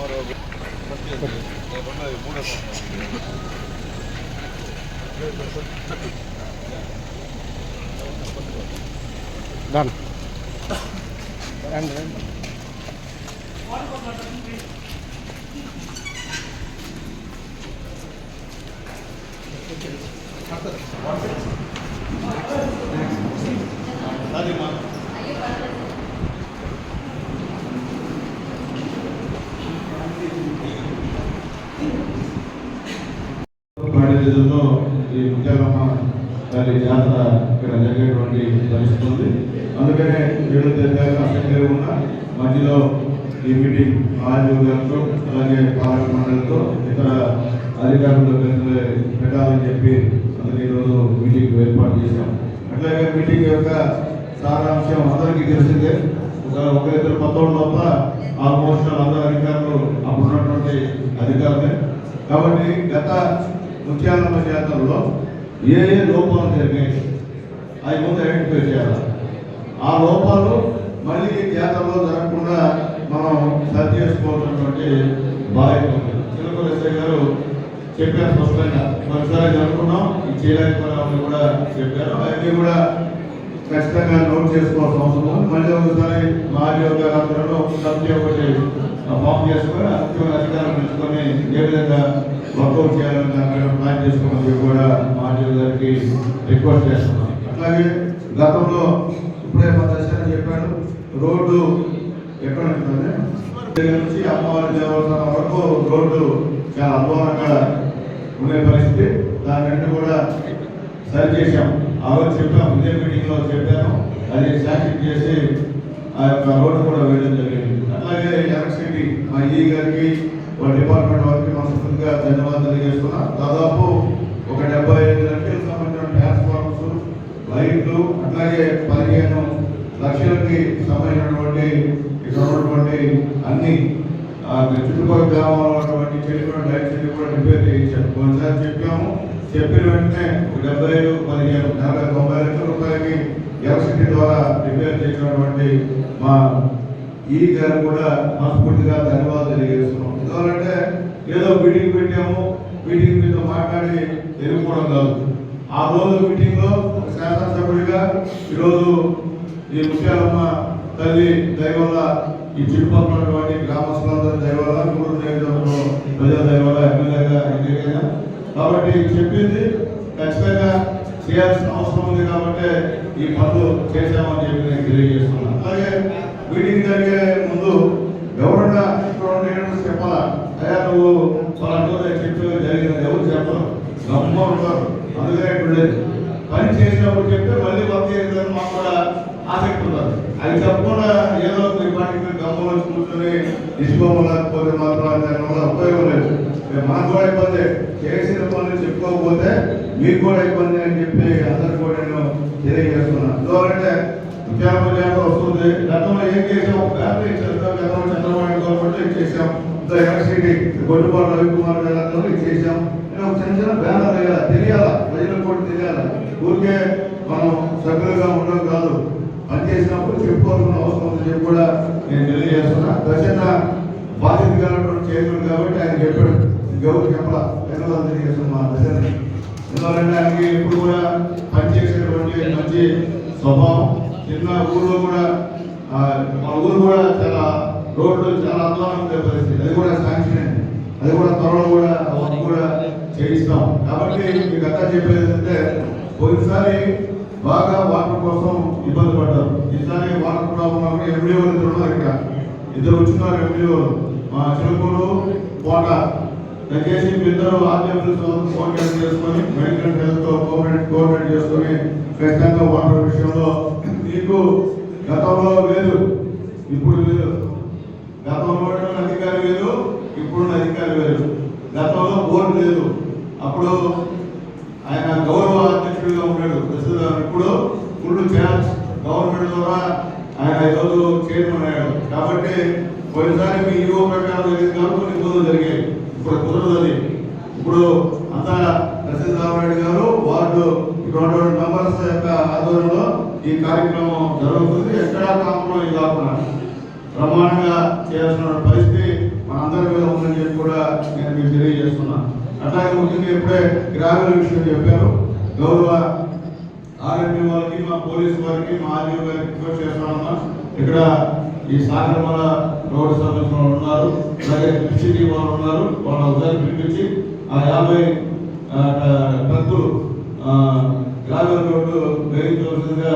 మూడో డన్ రండి రండి పాడితో ఈ ముత్యాలమ్మ తల్లి జాతర ఇక్కడ జరిగేటువంటి పరిస్థితి ఉంది అందుకనే ఏడు తేదీ ఉన్న మధ్యలో ఈ మీటింగ్ ఆర్జీఓ గారితో అలాగే పాలక మండలితో ఇతర అధికారులతో కలిసి పెట్టాలని చెప్పి అందుకే ఈరోజు మీటింగ్ ఏర్పాటు చేశాం. అట్లాగే మీటింగ్ యొక్క సారాంశం అందరికీ తెలిసిందే. ఒక ఒక ఇద్దరు పదవుల లోపల ఆల్మోస్ట్ అందరు అధికారులు అమ్ముతున్నటువంటి అధికారులే కాబట్టి గత ముత్యాలమ్మ జాతరలో ఏ ఏ లోపాలు జరిగాయి? అవి ముందు ఐడెంటిఫై చేయాలి? ఆ లోపాలు మళ్ళీ జాతరలో జరగకుండా మనం సరి చేసుకోవాల్సినటువంటి బాధ్యత ఉంది. చిలకల గారు చెప్పారు స్పష్టంగా. మరోసారి జరుపుకున్నాం ఇది చేయలేకపోయినామని కూడా చెప్పారు. అవన్నీ కూడా ఖచ్చితంగా నోట్ చేసుకోవాల్సిన అవసరం ఉంది. మళ్ళీ ఒకసారి మాజీ ఉద్యోగాలలో అందరూ కమిటీ ఒకటి ఫామ్ చేసుకొని ముఖ్యమైన అధికారం పిలుచుకొని ఏ విధంగా వర్కౌట్ చేయాలని దాని ప్లాన్ చేసుకోవడానికి కూడా మాజీ గారికి రిక్వెస్ట్ చేస్తున్నాం. అట్లాగే గతంలో ఇప్పుడే మా దర్శనం చెప్పాను రోడ్డు ఎక్కడ ఉంటుందంటే నుంచి అమ్మవారి దేవస్థానం వరకు రోడ్డు చాలా అద్భుతంగా ఉండే పరిస్థితి. దాన్ని కూడా సరి చేశాం. ఆ రోజు చెప్పాము ఇదే మీటింగ్లో చెప్పాను. అది శాంక్షన్ చేసి ఆ యొక్క రోడ్డు కూడా వేయడం జరిగింది. అలాగే ఎలక్ట్రిసిటీ మా ఈ గారికి వాళ్ళ డిపార్ట్మెంట్ వారికి మనస్ఫూర్తిగా ధన్యవాదాలు తెలియజేస్తున్నా దాదాపు ఒక డెబ్బై ఐదు లక్షలకు సంబంధించిన ట్రాన్స్ఫార్మర్స్ లైట్లు అట్లాగే పదిహేను లక్షలకి సమయం ఇక్కడ ఉన్నటువంటి అన్ని ఆ చుట్టుపక్కల గ్రామాల్లో ఉన్నటువంటి చెట్లు లైట్స్ కూడా రిపేర్ చేయించారు. కొన్నిసార్లు చెప్పాము. చెప్పిన వెంటనే డెబ్బై ఐదు పదిహేను నలభై తొంభై లక్షల రూపాయలకి ఎలక్ట్రిసిటీ ద్వారా రిపేర్ చేసినటువంటి మా ఈ గారు కూడా మనస్ఫూర్తిగా ధన్యవాదాలు తెలియజేస్తున్నాం. ఎందుకంటే ఏదో మీటింగ్ పెట్టాము. మీటింగ్ మీద మాట్లాడి వెళ్ళిపోవడం కాదు. ఆ రోజు మీటింగ్లో శాసనసభ్యుడిగా ఈరోజు ఈ ముఖ్యాలమ్మ తల్లి దయవల్ల ఈ చుట్టుపక్కల ఉన్నటువంటి గ్రామస్తులందరూ దయవల్ల మూడు నియోజకవర్గంలో ప్రజల దయవల్ల ఎమ్మెల్యేగా ఎన్నికైనా కాబట్టి చెప్పింది ఖచ్చితంగా చేయాల్సిన అవసరం ఉంది కాబట్టి ఈ పనులు చేశామని చెప్పి నేను తెలియజేస్తున్నాను. అలాగే మీటింగ్ జరిగే ముందు ఎవరన్నా ఇక్కడ చెప్పాలా? అయ్యా నువ్వు వాళ్ళంటూ చెప్పే జరిగింది ఎవరు చెప్పరు? గమ్మ ఉంటారు. అందుకనే ఇప్పుడు లేదు పని చేసినప్పుడు చెప్తే మళ్ళీ వర్క్ చేయాలని మాకు కూడా ఆసక్తి ఉంటుంది అది తప్పకుండా ఏదో మీ పాటికి మీరు కూర్చొని కూర్చొని లేకపోతే మాత్రం దానివల్ల ఉపయోగం లేదు. రేపు మాకు కూడా ఇబ్బంది. చేసిన పనులు చెప్పుకోకపోతే మీకు కూడా ఇబ్బంది అని చెప్పి అందరు కూడా నేను తెలియజేస్తున్నాను. ఎందుకంటే ఉద్యోగ వస్తుంది. గతంలో ఏం చేసాం? ఫ్యామిలీ చేస్తాం గతంలో చంద్రబాబు నాయుడు గవర్నమెంట్ చేసాం ఎలక్ట్రిసిటీ గొడ్డుపాటు రవికుమార్ గారు అందరూ నేను ఒక చిన్న చిన్న బ్యానర్ వేయాలి? తెలియాలా? ప్రజలకు కూడా తెలియాలా? ఊరికే మనం సభ్యులుగా ఉండడం కాదు. పనిచేసినప్పుడు చెప్పుకోవాల్సిన అవసరం ఉందని చెప్పి కూడా నేను తెలియజేస్తున్నా. ఖచ్చితంగా బాధ్యత కలిగినటువంటి చేయగలరు కాబట్టి ఆయన చెప్పాడు. ఇంకెవరు చెప్పాలా? ధన్యవాదాలు తెలియజేస్తున్నా. మా దశని ఎందుకంటే ఆయనకి ఎప్పుడు కూడా పనిచేసేటువంటి మంచి స్వభావం. చిన్న ఊళ్ళో కూడా మన ఊరు కూడా చాలా రోడ్లు చాలా అధ్వానం ఉండే పరిస్థితి. అది కూడా శాంక్షన్ అది కూడా త్వరలో కూడా కూడా చేయిస్తాం. కాబట్టి మీకు అంతా చెప్పేది ఏంటంటే పోయినసారి బాగా వాటర్ కోసం ఇబ్బంది పడ్డారు ఈసారి వాటర్ ప్రాబ్లం ఎండిఓ ఇద్దరు ఉన్నారు ఇక్కడ. ఇద్దరు వచ్చినారు ఎండిఓ మా చిలుకూరు కోట. దయచేసి ఇద్దరు ఆర్టీఎంసీ కోఆర్డినేట్ చేసుకొని మెడికల్ హెల్త్తో కోఆర్డినేట్ కోఆర్డినేట్ చేసుకొని ఖచ్చితంగా వాటర్ విషయంలో మీకు గతంలో లేదు ఇప్పుడు లేదు. గతంలో అధికారి వేరు ఇప్పుడున్న అధికారి వేరు. గతంలో బోర్డు లేదు. అప్పుడు ఆయన గౌరవ అధ్యక్షుడిగా ఉన్నాడు. ప్రస్తుతం ఇప్పుడు ఫుల్ ఛాన్స్ గవర్నమెంట్ ద్వారా ఆయన ఈరోజు చైర్మన్ అయ్యాడు. కాబట్టి పోయినసారి మీ ఈవో ప్రకారం జరిగింది కాబట్టి కొన్ని ఇబ్బందులు జరిగాయి. ఇప్పుడు కుదరదు అది ఇప్పుడు అంతా నరసింహరావు గారు వార్డు ఇక్కడ ఉన్నటువంటి మెంబర్స్ యొక్క ఆధ్వర్యంలో ఈ కార్యక్రమం జరుగుతుంది. ఎక్కడా కాంప్రమైజ్ కాకుండా ప్రమాణంగా చేయాల్సిన పరిస్థితి మనందరి మీద ఉందని చెప్పి కూడా నేను మీకు తెలియజేస్తున్నాను అట్లాగే ముఖ్యంగా ఇప్పుడే గ్రామీణ విషయం చెప్పారు. గౌరవ ఆర్ఎంపీ వారికి మా పోలీస్ వారికి మా ఆర్మీ వారికి రిక్వెస్ట్ చేస్తామన్నా ఇక్కడ ఈ సాగరమల రోడ్డు సర్వీస్ ఉన్నారు. అలాగే సిటీ వాళ్ళు ఉన్నారు. వాళ్ళ ఒకసారి పిలిపించి ఆ యాభై ట్రక్కులు గ్రామీణ రోడ్డు వేయించవలసిందిగా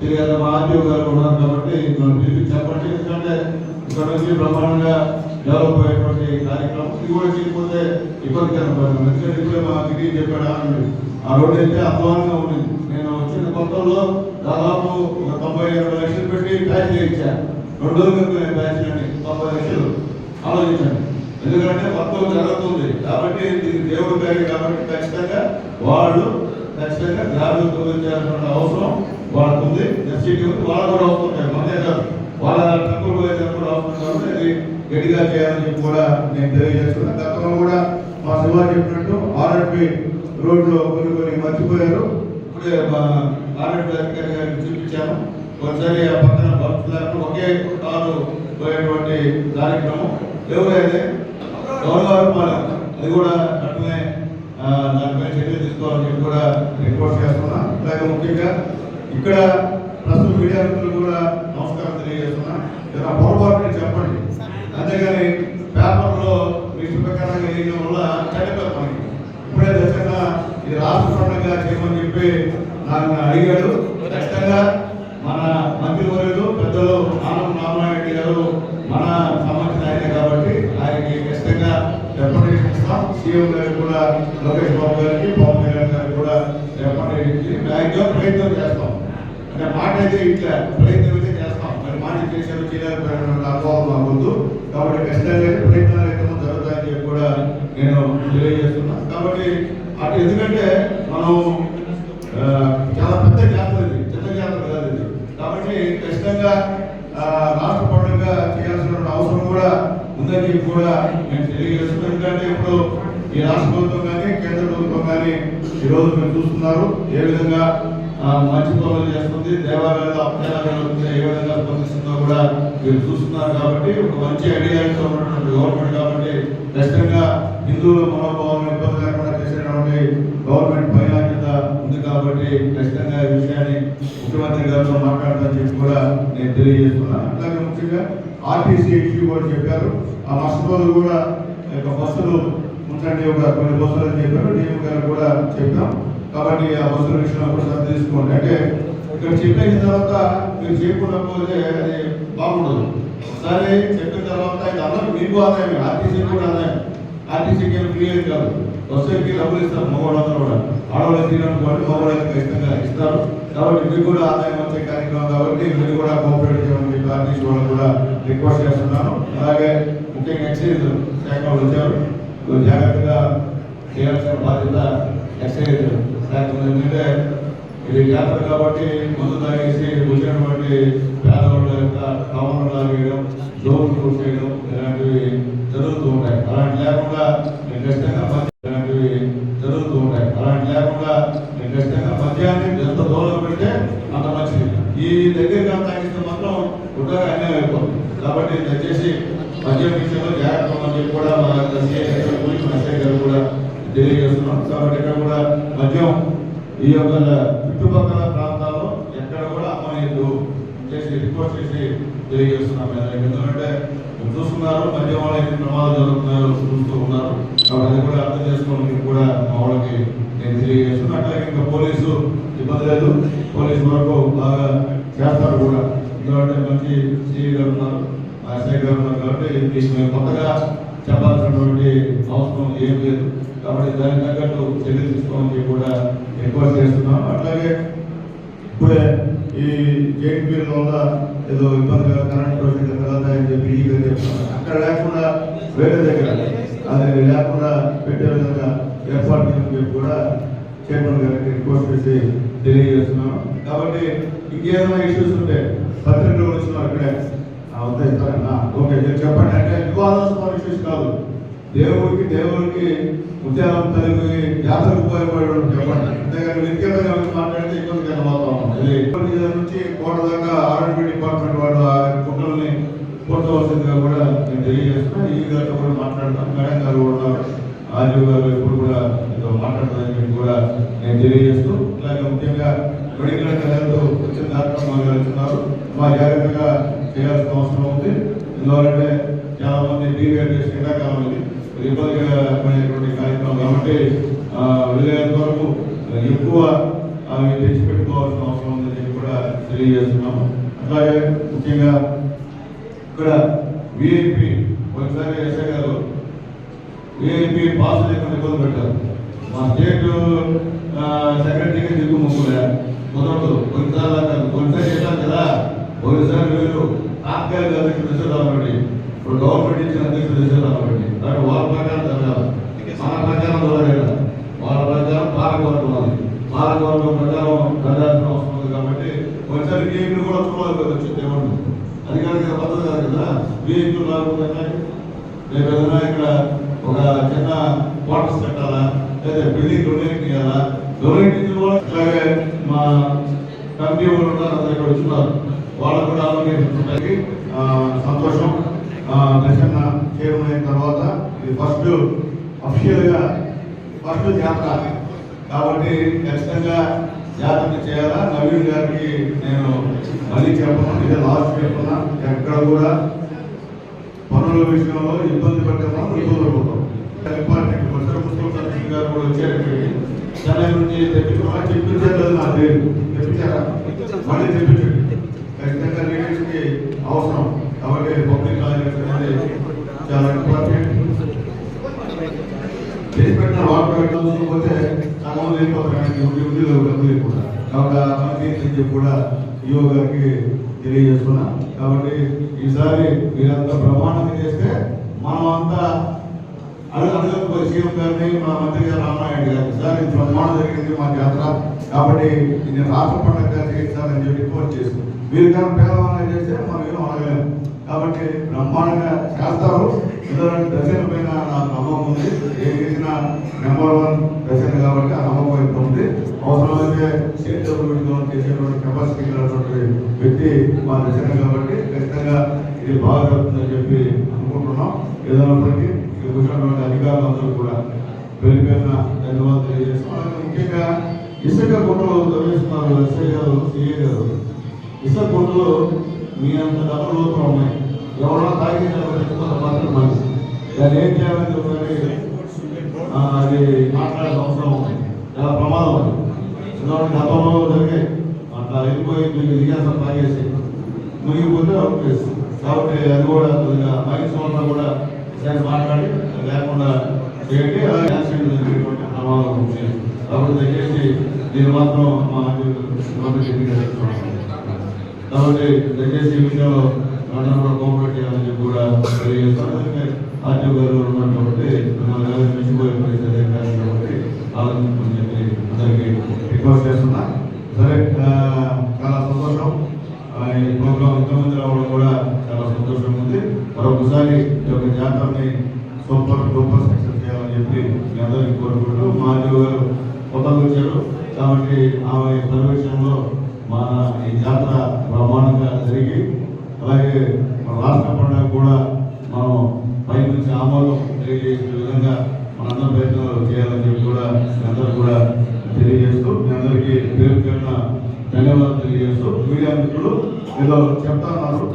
తెలియాలి మా ఆర్టీఓ గారు ఉన్నారు కాబట్టి మనం చెప్పండి. ఎందుకంటే ఇక్కడ నుంచి బ్రహ్మాండంగా డెవలప్ అయ్యేటువంటి కార్యక్రమం ఇది కూడా చేయకపోతే ఇబ్బందికరం ఎందుకంటే ఇప్పుడే మా గిరి చెప్పాడు ఆ రోడ్డు అయితే అధ్వానంగా ఉండింది నేను వచ్చిన కొత్తలో దాదాపు ఒక తొంభై ఇరవై లక్షలు పెట్టి ప్యాచ్ చేయించాను రెండు రోజులు ప్యాచ్ అండి తొంభై లక్షలు. ఆలోచించండి. ఎందుకంటే మొత్తం జరుగుతుంది. కాబట్టి ఇది దేవుడి పేరు కాబట్టి ఖచ్చితంగా వాళ్ళు ఖచ్చితంగా జాగ్రత్త తొలగించాల్సిన అవసరం. వాళ్ళకు ఉంది ఎస్సీటీ ఉంది వాళ్ళు కూడా అవసరం మనదే కాదు వాళ్ళ తక్కువ పోయేది కూడా అవసరం కాబట్టి అది గట్టిగా చేయాలని చెప్పి కూడా నేను తెలియజేస్తున్నాను గతంలో కూడా మా శివ చెప్పినట్టు ఆర్ఎడ్పి రోడ్లో కొన్ని కొన్ని మర్చిపోయారు. ఇప్పుడే మా ఆర్ఎడ్పి అధికారి గారికి చూపించాను. ఒకసారి ఆ పక్కన భక్తులకు ఒకే కారు పోయేటువంటి కార్యక్రమం. ఎవరైతే గౌరవపాలెం అది కూడా అట్లనే దానిపై చర్యలు తీసుకోవాలని కూడా రిపోర్ట్ చేస్తున్నాను అలాగే ముఖ్యంగా ఇక్కడ ప్రస్తుత మీడియా మిత్రులు కూడా నమస్కారం తెలియజేస్తున్నా ఏదైనా పొరపాటు చెప్పండి. అంతేగాని పేపర్లో మీ ప్రకారంగా వేయడం వల్ల చెడ్డ మనకి ఇప్పుడే దశగా ఇది రాష్ట్ర పండుగ చేయమని చెప్పి నాకు అడిగాడు ఖచ్చితంగా మన మంత్రివర్యులు పెద్దలు ఆనంద రామారెడ్డి గారు మన సంబంధించిన ఆయన కాబట్టి ఆయనకి ఖచ్చితంగా రిప్రజెంటేషన్ ఇస్తాం. సీఎం గారికి కూడా లోకేష్ బాబు గారికి పవన్ కళ్యాణ్ గారికి కూడా రిప్రజెంటేషన్ ఇచ్చి మ్యాక్సిమం ప్రయత్నం చేస్తాం. అంటే మాట అయితే ఇట్లా ప్రయత్నం అయితే చేస్తాం. మరి మాట చేశారు చేయలేకపోయిన అనుభవం మాకొద్దు కాబట్టి ఖచ్చితంగా అయితే ప్రయత్నాలు అయితే జరుగుతాయని చెప్పి కూడా నేను తెలియజేస్తున్నా. కాబట్టి అటు ఎందుకంటే మనం చాలా పెద్ద జాతర ఇది చిన్న జాతర కాదు ఇది. కాబట్టి ఖచ్చితంగా ఆ, రాష్ట్ర పండుగ చేయాల్సిన అవసరం కూడా ఉందని చెప్పి కూడా నేను తెలియజేస్తున్నాను ఎందుకంటే ఇప్పుడు ఈ రాష్ట్ర ప్రభుత్వం కానీ కేంద్ర ప్రభుత్వం కానీ ఈ రోజు చూస్తున్నారు ఏ విధంగా మంచి పనులు చేస్తుంది. దేవాలయాలు అపచారాలు ఏ విధంగా స్పందిస్తుందో కూడా మీరు చూస్తున్నారు కాబట్టి ఒక మంచి ఐడియాతో ఉన్నటువంటి గవర్నమెంట్ కాబట్టి ఖచ్చితంగా హిందువుల మనోభావాలను ఇబ్బంది లేకుండా చేసేటువంటి గవర్నమెంట్ పైన కింద ఉంది కాబట్టి ఖచ్చితంగా ఈ విషయాన్ని ముఖ్యమంత్రి గారితో మాట్లాడతానని చెప్పి కూడా నేను తెలియజేస్తున్నాను. అట్లాగే ముఖ్యంగా ఆర్టీసీ ఇష్యూ కూడా చెప్పారు. ఆ నష్టపోలు కూడా బస్సులు ఉంచండి ఒక కొన్ని బస్సులు అని చెప్పారు. డిఎం గారు కూడా చెప్పాం కాబట్టి ఆ బస్సుల విషయంలో కూడా తీసుకోండి. అంటే ఇక్కడ చెప్పిన తర్వాత మీరు చేయకుండా అది బాగుండదు. ఒకసారి చెప్పిన తర్వాత ఇది అందరూ మీకు ఆదాయం ఆర్టీసీ కూడా ఆదాయం. ఆర్టీసీకి ఏమి ఫ్రీ ఏం కాదు. బస్సుకి డబ్బులు ఇస్తారు మగవాళ్ళందరూ కూడా. ఆడవాళ్ళు తీరనుకోండి మగవాళ్ళకి ఖచ్చితంగా ఇస్తారు. కాబట్టి మీకు కూడా ఆదాయం వచ్చే కార్యక్రమం కాబట్టి మీరు కూడా కోఆపరేట్ చేయమని చెప్పి ఆర్టీసీ వాళ్ళు కూడా రిక్వెస్ట్ చేస్తున్నాను. అలాగే ముఖ్యంగా ఎక్సైజ్ శాఖ వచ్చారు. జాగ్రత్తగా చేయాల్సిన బాధ్యత ఎక్సైజ్ శాఖ ఎందుకంటే ఇది జాతర కాబట్టి మందు తాగేసి వచ్చినటువంటి పేదవాళ్ళ యొక్క కామన్ లాగేయడం జోబులు చేయడం ఇలాంటివి జరుగుతూ ఉంటాయి. అలాంటి లేకుండా నేను ఖచ్చితంగా ఇలాంటివి జరుగుతూ ఉంటాయి. అలాంటి లేకుండా నేను ఖచ్చితంగా మద్యాన్ని ఎంత దూరం పెడితే అంత మంచిది. ఈ దగ్గరగా తాగిస్తే మాత్రం ఉండగా అన్యాయం అయిపోతుంది. కాబట్టి దయచేసి మద్యం విషయంలో తెలియజేస్తున్నాం. కాబట్టి ఇక్కడ కూడా మద్యం ఈ యొక్క చుట్టుపక్కల ప్రాంతాల్లో ఎక్కడ కూడా అమ్మలేదు చేసి రిపోర్ట్ చేసి తెలియజేస్తున్నాం. ఎందుకంటే చూస్తున్నారు మద్యం వాళ్ళకి ప్రమాదాలు జరుగుతున్నాయో చూస్తూ ఉన్నారు. కాబట్టి అది కూడా అర్థం చేసుకోవడానికి కూడా మా వాళ్ళకి నేను తెలియజేస్తున్నాను అట్లాగే ఇంకా పోలీసు ఇబ్బంది లేదు. పోలీసు వరకు బాగా చేస్తారు కూడా. ఎందుకంటే మంచి సిఐ గారు ఉన్నారు ఎస్ఐ గారు ఉన్నారు కాబట్టి మేము కొత్తగా చెప్పాల్సినటువంటి అవసరం ఏం లేదు. కాబట్టి దానికి తగ్గట్టు చర్యలు తీసుకోమని కూడా రిక్వెస్ట్ చేస్తున్నాం. అట్లాగే ఇప్పుడే ఈ జేఎన్పీ వల్ల ఏదో ఇబ్బందిగా కరెంట్ రోజు తర్వాత అని చెప్పి ఈ గారు చెప్తున్నారు. అక్కడ లేకుండా వేరే దగ్గర అది లేకుండా పెట్టే విధంగా ఏర్పాటు చేయమని చెప్పి కూడా చైర్మన్ గారికి రిక్వెస్ట్ చేసి తెలియజేస్తున్నాం. కాబట్టి ఇంకేమైనా ఇష్యూస్ ఉంటే పత్రికలు వచ్చినారు ఇక్కడే ఆ, ఓకే చెప్పండి. అంటే వివాదాస్పద ఇష్యూస్ కాదు. దేవుడికి దేవుడికి ముత్యాలం తల్లికి జాతరకు పోయేవాడు చెప్పండి. అంతేగాని వ్యక్తిగతంగా మాట్లాడితే ఇబ్బంది కనబోతాం నుంచి కోట దాకా ఆర్ఎండ్బి డిపార్ట్మెంట్ వాడు ఆ కుట్రల్ని కొట్టవలసిందిగా కూడా నేను తెలియజేస్తున్నా ఈ గారితో కూడా మాట్లాడతాను. మేడం గారు కూడా ఉన్నారు. గారు ఎప్పుడు కూడా మీతో మాట్లాడతానని కూడా నేను తెలియజేస్తూ ఇలాగే ముఖ్యంగా మెడికల్ అండ్ వచ్చిన కార్యక్రమాలు వెళ్తున్నారు మా జాగ్రత్తగా చేయాల్సిన అవసరం ఉంది. ఎందుకంటే చాలామంది మంది చేసి ఎండాకాలం ఇది ఇబ్బందికరమైనటువంటి కార్యక్రమం కాబట్టి ఆ, వీలైనంత వరకు ఎక్కువ అవి తెచ్చిపెట్టుకోవాల్సిన అవసరం ఉందని చెప్పి కూడా తెలియజేస్తున్నాము. అలాగే ముఖ్యంగా ఇక్కడ విఐపి ఒకసారి ఎస్ఐ గారు విఐపి పాస్ లేకుండా ఇబ్బంది పెట్టారు. మా స్టేట్ సెక్రటరీకి దిగు ముగ్గులే. కుదరదు కొన్నిసార్లు అంటారు కొన్నిసారి చేశారు కదా ఒకసారి వీళ్ళు తాత్కాలిక అధ్యక్షుడు దశ ఇప్పుడు గవర్నమెంట్ ఇచ్చిన రాబట్టి కాబట్టి. వాళ్ళ ప్రకారం జరగాలి. మన ప్రకారం జరగాలి. వాళ్ళ ప్రకారం పాలకవర్గం అది పాలకవర్గం ప్రకారం జరగాల్సిన అవసరం ఉంది కాబట్టి కొన్నిసారి విఐపీలు కూడా చూడాలి దేవుడు అది కనుక పద్ధతి కాదు కదా. విఐపీలు రాకుండా రేపు ఏదైనా ఇక్కడ ఒక చిన్న క్వార్టర్స్ కట్టాలా? లేదా బిల్డింగ్ డొనేట్ చేయాలా? డొనేట్ కూడా అలాగే మా కమిటీ వాళ్ళు ఉన్నారు అందరు ఇక్కడ వచ్చినారు వాళ్ళకు కూడా సంతోషం. ఆ, దర్శన చేరుకున్న తర్వాత ఇది ఫస్ట్ అఫిషియల్గా ఫస్ట్ జాతర. కాబట్టి ఖచ్చితంగా జాతర చేయాలా? నవీన్ గారికి నేను మళ్ళీ చెప్పను. ఇదే లాస్ట్ చెప్తున్నా ఎక్కడ కూడా పనుల విషయంలో ఇబ్బంది పెట్టడం ఇబ్బంది పడతాం ఇంపార్టెంట్ ప్రజల ముఖ్యమంత్రి గారు కూడా వచ్చారు చెన్నై నుంచి తెప్పించుకున్నా చెప్పించలేదు నా పేరు తెప్పించారా? మళ్ళీ తెప్పించండి. ఖచ్చితంగా లీడర్స్ అవసరం. కాబట్టి పబ్లిక్ టాయిలెట్స్ అనేది చాలా ఇంపార్టెంట్ చేసి పెట్టిన వాటర్ పెట్టకపోతే చాలా మంది వెళ్ళిపోతారు డబ్బులు కాబట్టి ఆ కూడా ఈఓ గారికి తెలియజేస్తున్నా కాబట్టి ఈసారి మీరంతా ప్రమాణం చేస్తే మనం అంతా అడుగు సీఎం గారిని మా మంత్రి గారు రామారాయుడు గారు సార్ ఇది ప్రమాణం జరిగింది మా జాతర కాబట్టి నేను రాష్ట్ర పండుగ చేస్తానని చెప్పి ఫోన్ చేసి మీరు కానీ పేదవాళ్ళని చేస్తే మనం ఏం అడగలేము కాబట్టి బ్రహ్మాండంగా చేస్తారు. ఎందుకంటే దశల పైన నాకు నమ్మకం ఉంది. ఏం చేసినా నెంబర్ వన్ దశన కాబట్టి ఆ నమ్మకం అయితే ఉంది. అవసరమైతే స్టేట్ డెవలప్మెంట్ చేసేటువంటి కెపాసిటీ ఉన్నటువంటి వ్యక్తి మా దశన కాబట్టి ఖచ్చితంగా ఇది బాగా జరుగుతుందని చెప్పి అనుకుంటున్నాం. ఏదైనప్పటికీ ఇక్కడ కూర్చున్నటువంటి అధికారులందరూ కూడా వెళ్ళిపోయిన ధన్యవాదాలు తెలియజేస్తాం అలాగే ముఖ్యంగా ఇసుక గుంటలు తవ్వేస్తున్నారు ఎస్ఐ గారు సిఏ గారు. ఇసుక గుంటలు మీ అంత డబ్బులు లోపల ఉన్నాయి. ఎవరో తాగి మాత్రం మంచి దాన్ని ఏం చేయాలని చెప్పి అది మాట్లాడే అవసరం చాలా ప్రమాదం అది. ఎందుకంటే గతంలో జరిగే అట్లా వెళ్ళిపోయి ఇతిహాసం తాగేసి. మునిగిపోతే అవుట్ కాబట్టి అది కూడా కొద్దిగా మైన్స్ వల్ల కూడా దాన్ని మాట్లాడి లేకుండా చేయండి. అలాగే యాక్సిడెంట్ జరిగేటువంటి ప్రమాదం ఉంది. కాబట్టి దయచేసి దీని మాత్రం మా గవర్నమెంట్ కాబట్టి దయచేసి ఈ విషయంలో అందరూ కూడా కోఆపరేట్ చేయాలని చెప్పి కూడా తెలియజేస్తాను ఆర్టీఓ గారు ఉన్నారు మించిపోయే పరిస్థితి కాబట్టి ఆలోచించమని చెప్పి అందరికీ రిక్వెస్ట్ చేస్తున్నా. సరే చాలా సంతోషం. ఈ ప్రోగ్రామ్ ఇంతమంది రావడం కూడా చాలా సంతోషంగా ఉంది. మరొకసారి ఈ యొక్క జాతరని సూపర్ సూపర్ సక్సెస్ చేయాలని చెప్పి మీ అందరికీ కోరుకుంటూ మా ఆర్టీఓ గారు కొత్తగా వచ్చారు. కాబట్టి ఆమె పర్యవేక్షణలో మన ఈ జాతర బ్రహ్మాండంగా జరిగి అలాగే మన రాష్ట్ర పండుగ కూడా మనం పై నుంచి ఆమోదం తెలియజేసే విధంగా మనందరం ప్రయత్నాలు చేయాలని చెప్పి కూడా అందరూ కూడా తెలియజేస్తూ మీ అందరికీ పేరు పేరున ధన్యవాదాలు తెలియజేస్తూ మీడియా మిత్రులు ఇలా చెప్తా ఉన్నారు.